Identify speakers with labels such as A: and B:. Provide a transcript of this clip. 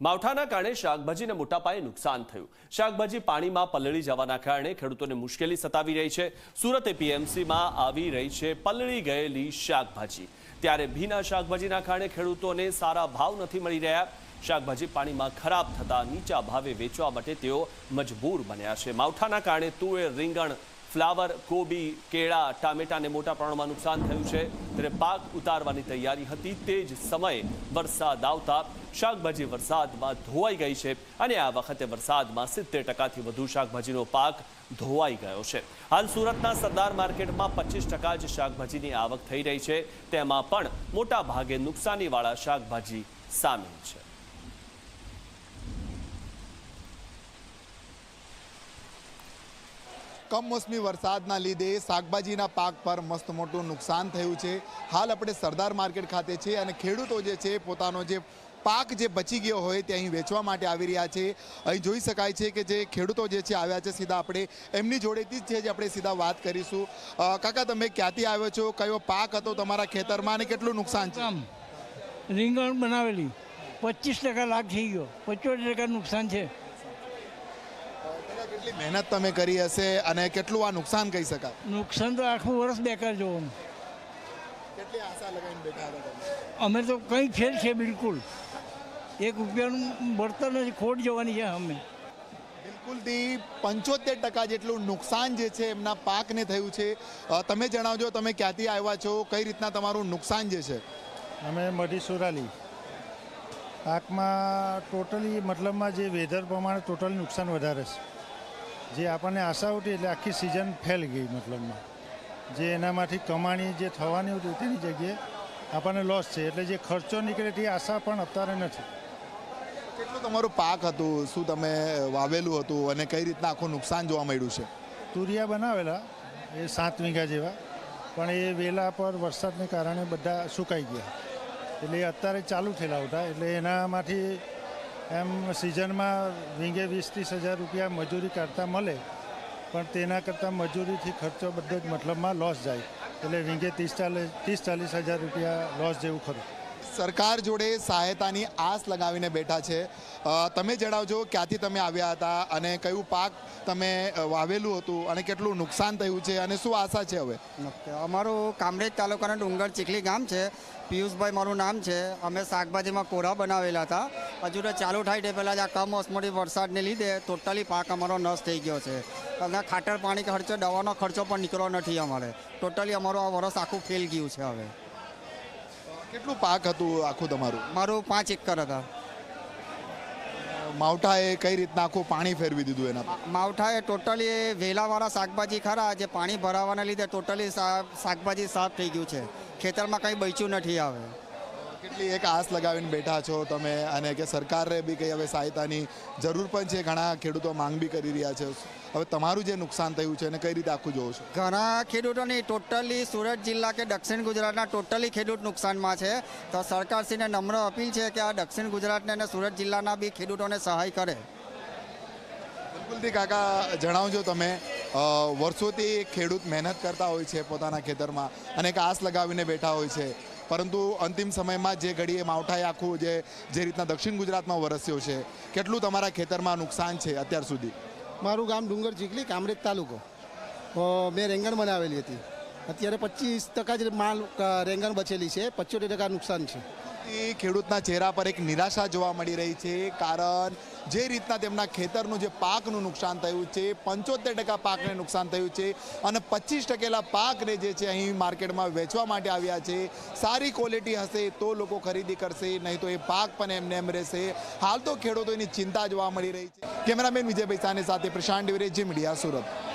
A: માવઠાના કારણે શાકભાજીને મોટા પાયે નુકસાન થયું. શાકભાજી પાણીમાં પલળી જવાના કારણે ખેડૂતોને મુશ્કેલી સતાવી રહી છે. સુરત એપીએમસીમાં આવી રહી છે પલળી ગયેલી શાકભાજી. ત્યારે ભીના શાકભાજીના કારણે ખેડૂતોને સારા ભાવ નથી મળી રહ્યા. શાકભાજી પાણીમાં ખરાબ થતા નીચા ભાવે વેચવા માટે તેઓ મજબૂર બન્યા છે. માવઠાના કારણે તુવેર રીંગણ ફ્લાવર, કોબી, કેળા ટામેટાને મોટા પ્રમાણમાં નુકસાન થયું છે. ત્યારે પાક ઉતારવાની તૈયારી હતી તે જ સમયે વરસાદ આવતા શાકભાજી વરસાદમાં ધોવાઈ ગઈ છે અને આ વખતે વરસાદમાં સિત્તેર ટકાથી વધુ શાકભાજીનો પાક ધોવાઈ ગયો છે. હાલ સુરતના સરદાર માર્કેટમાં પચીસ ટકા જ શાકભાજીની આવક થઈ રહી છે. તેમાં પણ મોટા ભાગે નુકસાનીવાળા શાકભાજી સામેલ છે.
B: કમોસમી વરસાદના લીધે શાકભાજીના પાક પર મસ્ત મોટું નુકસાન થયું છે. હાલ આપણે સરદાર માર્કેટ ખાતે છે અને ખેડૂતો જે છે પોતાનો જે પાક જે બચી ગયો હોય તે અહીં વેચવા માટે આવી રહ્યા છે. અહીં જોઈ શકાય છે કે જે ખેડૂતો જે છે આવ્યા છે સીધા આપણે એમની જોડેથી જ છે જે આપણે સીધા વાત કરીશું. કાકા, તમે ક્યાંથી આવ્યો છો? કયો પાક હતો તમારા ખેતરમાં અને કેટલું નુકસાન છે?
C: રીંગણ બનાવેલી. પચીસ ટકા લાભ થઈ ગયો. પચોતેર ટકા નુકસાન છે.
B: કેટલી મહેનત તમે કરી હશે અને કેટલું આ નુકસાન કહી શકાય?
C: નુકસાન તો આખું વર્ષ બેકાર જોવાનું.
B: કેટલી આશા લગાવીને બેઠા હતા
C: અમે તો કંઈ ફેર છે બિલકુલ. એક રૂપિયાનું બળતર નથી ખોટ જવાની છે અમે.
B: બિલકુલથી પંચોતેર ટકા જેટલું નુકસાન જે છે એમના પાકને થયું છે. તમે જણાવજો તમે ક્યાંથી આવ્યા છો કઈ રીતના તમારું નુકસાન જે છે?
D: અમે મઢી સુરાલી પાકમાં ટોટલી મતલબમાં જે વેધર પ્રમાણે ટોટલ નુકસાન વધારે છે. જે આપણને આશા હતી એટલે આખી સિઝન ફેલ ગઈ મતલબમાં. જે એનામાંથી કમાણી જે થવાની હતી તેની જગ્યાએ આપણને લોસ છે. એટલે જે ખર્ચો નીકળે તે આશા પણ અત્યારે નથી.
B: કેટલું તમારું પાક હતું? શું તમે વાવેલું હતું? અને કઈ રીતના આખું નુકસાન જોવા મળ્યું છે?
D: તુરિયા બનાવેલા એ સાત વીઘા જેવા. પણ એ વેલા પર વરસાદને કારણે બધા સુકાઈ ગયા. એટલે એ અત્યારે ચાલુ થયેલા હતા. એટલે એનામાંથી એમ સિઝનમાં વીંગે વીસ ત્રીસ હજાર રૂપિયા મજૂરી કાઢતા મળે, પણ તેના કરતાં મજૂરીથી ખર્ચો બધો જ મતલબમાં લોસ જાય. એટલે વીંગે ત્રીસ ચાલીસ ત્રીસ ચાલીસ હજાર રૂપિયા લોસ જેવું ખરું.
B: સરકાર જોડે સહાયતાની આસ લગાવીને બેઠા છે. તમે જણાવજો, ક્યાંથી તમે આવ્યા હતા અને કયું પાક તમે વાવેલું હતું અને કેટલું નુકસાન થયું છે અને શું આશા છે હવે?
E: અમારું કામરેજ તાલુકાના ડુંગર ચીખલી ગામ છે. પિયુષભાઈ મારું નામ છે. અમે શાકભાજીમાં કોરા બનાવેલા હતા. હજુ તો ચાલુ થાય તે પહેલાં જ આ કમોસમી વરસાદને લીધે ટોટલી પાક અમારો નષ્ટ થઈ ગયો છે. અને ખાતર, પાણી ખર્ચો, દવાનો ખર્ચો પણ નીકળ્યો નથી અમારે. ટોટલી અમારું આ વરસ આખું ફેલ ગયું છે હવે.
B: કેટલું પાક હતું આખું તમારું?
E: મારું પાંચ એકર હતા.
B: માવઠાએ કઈ રીતના આખું પાણી ફેરવી દીધું એના
E: માવઠાએ ટોટલી વેલાવાળા શાકભાજી ખરા જે પાણી ભરાવાના લીધે ટોટલી શાકભાજી સાફ થઈ ગયું છે. ખેતરમાં કંઈ બચ્યું નથી આવે.
B: કેટલી એક આસ લગાવીને બેઠા છો તમે? અને કે સરકારે બી કંઈ હવે સહાયતાની જરૂર પણ છે? ઘણા ખેડૂતો માંગ બી કરી રહ્યા છે. હવે તમારું જે નુકસાન થયું છે એને કઈ રીતે આખું જોવો છો?
E: ઘણા ખેડૂતોની ટોટલી સુરત જિલ્લા કે દક્ષિણ ગુજરાતના ટોટલી ખેડૂત નુકસાનમાં છે. તો સરકારશ્રીને નમ્ર અપીલ છે કે આ દક્ષિણ ગુજરાતને અને સુરત જિલ્લાના બી ખેડૂતોને સહાય કરે.
B: બિલકુલથી કાકા જણાવજો તમે વર્ષોથી ખેડૂત મહેનત કરતા હોય છે પોતાના ખેતરમાં અને એક આસ લગાવીને બેઠા હોય છે. પરંતુ અંતિમ સમયમાં જે ઘડીએ માવઠાએ આખું જે જે રીતના દક્ષિણ ગુજરાતમાં વરસ્યો છે, કેટલું તમારા ખેતરમાં નુકસાન છે અત્યાર સુધી?
F: મારું ગામ ડુંગર ચીખલી, કામરેજ તાલુકો. મેં રેંગણ બનાવેલી હતી. અત્યારે પચીસ ટકા જ માલ રેંગણ બચેલી છે, પચોતેર ટકા નુકસાન છે.
B: એ ખેડૂતના ચહેરા પર એક નિરાશા જોવા મળી રહી છે, કારણ જે રીતના તેમના ખેતરનું જે પાકનું નુકસાન થયું છે, પંચોતેર ટકા પાકને નુકસાન થયું છે અને પચીસ ટકેલા પાકને જે છે અહીં માર્કેટમાં વેચવા માટે આવ્યા છે. સારી ક્વોલિટી હશે તો લોકો ખરીદી કરશે, નહીં તો એ પાક પણ એમને એમ રહેશે. હાલ તો ખેડૂતોની ચિંતા જોવા મળી રહી છે. કેમેરામેન વિજયભાઈ સાની સાથે પ્રશાંત ડિવરે, જી મીડિયા સુરત.